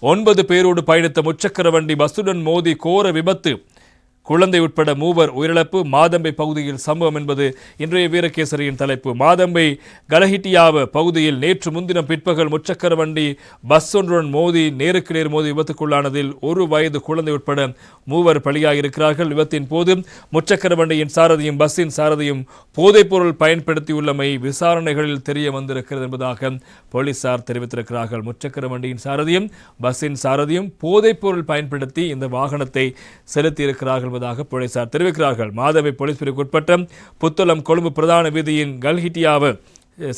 ஒன்பது பேரோடு பயணித்த முச்சக்கர வண்டி பஸ்ஸுடன் மோதி கோர விபத்து. குழந்தை உட்பட மூவர் உயிரிழப்பு. மாதம்பை பகுதியில் சம்பவம் என்பது இன்றைய வீரகேசரியின் தலைப்பு. மாதம்பை கலஹிட்டியாவ பகுதியில் நேற்று முன்தினம் பிற்பகல் முச்சக்கர வண்டி பஸ் ஒன்றுடன் மோதி நேருக்கு நேர் மோதி விபத்துக்குள்ளானதில் ஒரு வயது குழந்தை உட்பட மூவர் பலியாகியிருக்கிறார்கள் விபத்தின் போது முச்சக்கர வண்டியின் சாரதியும் பஸ்ஸின் சாரதியும் போதைப்பொருள் பயன்படுத்தியுள்ளமை விசாரணைகளில் தெரிய வந்திருக்கிறது என்பதாக போலீசார் தெரிவித்திருக்கிறார்கள். முச்சக்கர வண்டியின் சாரதியும் பஸ்ஸின் சாரதியும் போதைப்பொருள் பயன்படுத்தி இந்த வாகனத்தை செலுத்தியிருக்கிறார்கள் வருவதாக போலீசார் தெரிவிக்கிறார்கள். மாதவி போலீஸ் பிரிவுக்குட்பட்ட புத்தளம் கொழும்பு பிரதான வீதியின் கல்ஹிட்டியாவு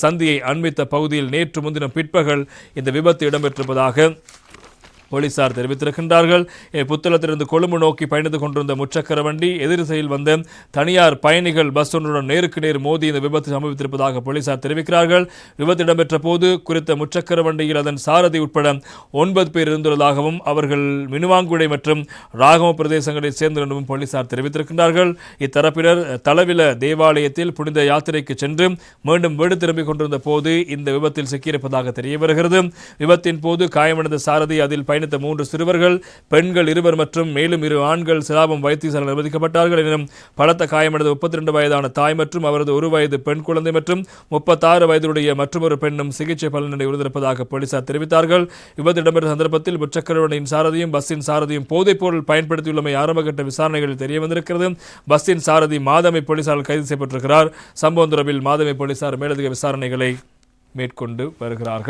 சந்தியை அண்மித்த பகுதியில் நேற்று முன்தினம் பிற்பகல் இந்த விபத்து இடம்பெற்றிருப்பதாக போலீசார் தெரிவித்திருக்கின்றார்கள். எ, புத்தளத்திலிருந்து கொழும்பு நோக்கி பயணித்து கொண்டிருந்த முச்சக்கர வண்டி எதிரிசையில் வந்த தனியார் பயணிகள் பஸ் ஒன்றுடன் நேருக்கு நேர் மோதி இந்த விபத்து சம்பவித்திருப்பதாக போலீசார் தெரிவிக்கிறார்கள். விபத்து இடம்பெற்ற போது குறித்த முச்சக்கர வண்டியில் அதன் சாரதி உட்பட ஒன்பது பேர் இருந்துள்ளதாகவும் அவர்கள் மினுவாங்குடை மற்றும் ராகவ பிரதேசங்களைச் சேர்ந்து எனவும் போலீசார் தெரிவித்திருக்கின்றார்கள். இத்தரப்பினர் தளவில தேவாலயத்தில் புனித யாத்திரைக்கு சென்று மீண்டும் வீடு திரும்பிக் கொண்டிருந்த போது இந்த விபத்தில் சிக்கியிருப்பதாக தெரிய வருகிறது விபத்தின் போது காயமடைந்த சாரதி அதில் பயணித்த மூன்று சிறுவர்கள் பெண்கள் இருவர் மற்றும் மேலும் இரு ஆண்கள் சிலாபம் வைத்தியசாலையில் அனுமதிக்கப்பட்டார்கள் எனினும் பலத்த காயமடைந்த முப்பத்தி ரெண்டு வயதான தாய் மற்றும் அவரது ஒரு வயது பெண் குழந்தை மற்றும் முப்பத்தாறு வயதுடைய மற்றொரு பெண்ணும் சிகிச்சை பலனின்றி உறுதியிருப்பதாக போலீசார் தெரிவித்தார்கள். விபத்து இடம்பெற்ற சந்தர்ப்பத்தில் முச்சக்கரவண்டியின் சாரதியும் பஸ்ஸின் சாரதியும் போதைப் பொருள் பயன்படுத்தியுள்ளமை ஆரம்பகட்ட விசாரணைகளில் தெரிய வந்திருக்கிறது பஸ்ஸின் சாரதி மாதமை போலீசாரால் கைது செய்யப்பட்டிருக்கிறார். சம்பவம் தொடர்பில் மாதமை போலீசார் மேலதிக விசாரணைகளை மேற்கொண்டு வருகிறார்கள்.